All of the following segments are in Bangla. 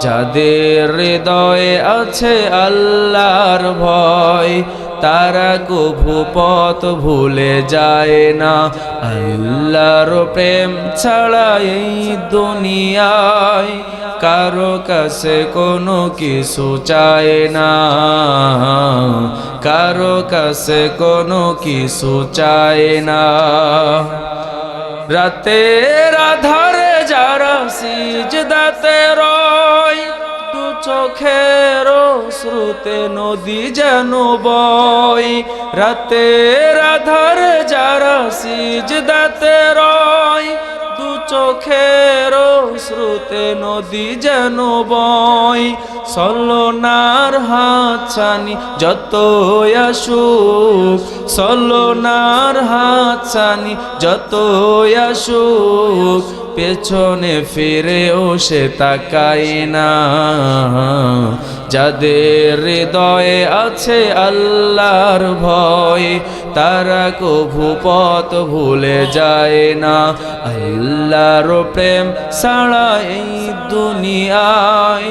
যাদের হৃদয়ে আছে আল্লাহর ভয়, তারা কভু পথ ভুলে যায় না। আল্লাহর প্রেম ছাড়া এই দুনিয়ায় কারও কাছে কোনো কিছু চায় না। কারও কাছে কোনো কিছু চায় না। রাতের আধারে যারা সিজদাতে দু চোখের শ্রুতে নদী যেন বই রাতে রাধার যারা সিজদাতে রয়, দু চোখের শ্রুতে নদী যেন বয়। সলনার হাত ছানি যত আসুক সলনার হাত ছানি যত আসুক, পেছনে ফিরেও সে তাকাই না। যাদের হৃদয়ে আছে আল্লাহর ভয়, তারা কভু ভুলে যায় না। আল্লাহর প্রেম এই দুনিয়ায়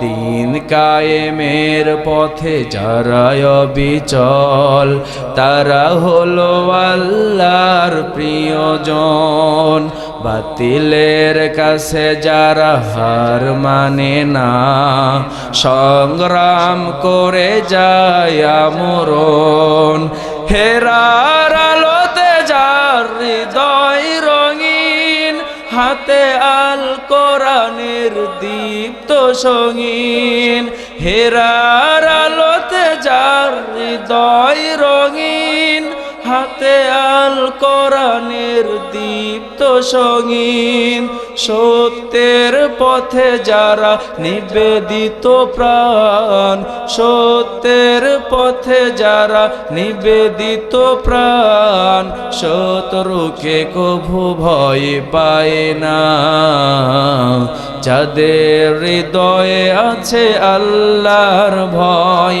দিন কায়েমের পথে যারা বিচল তারা হলো আল্লাহর প্রিয়জন। বাতিলের কাছে যারা হার মানে না, সংগ্রাম করে যায় আমরণ। হেরার হাতে আল কোরআনের দীপ্ত সঙ্গীন হেরার হাতে আল কোরআনের দীপ্ত সঙ্গীন, সত্যের পথে যারা নিবেদিত প্রাণ, সত্যের পথে যারা নিবেদিত প্রাণ, শত্রুকে কভু ভয় পায় না। যাদের হৃদয়ে আছে আল্লাহর ভয়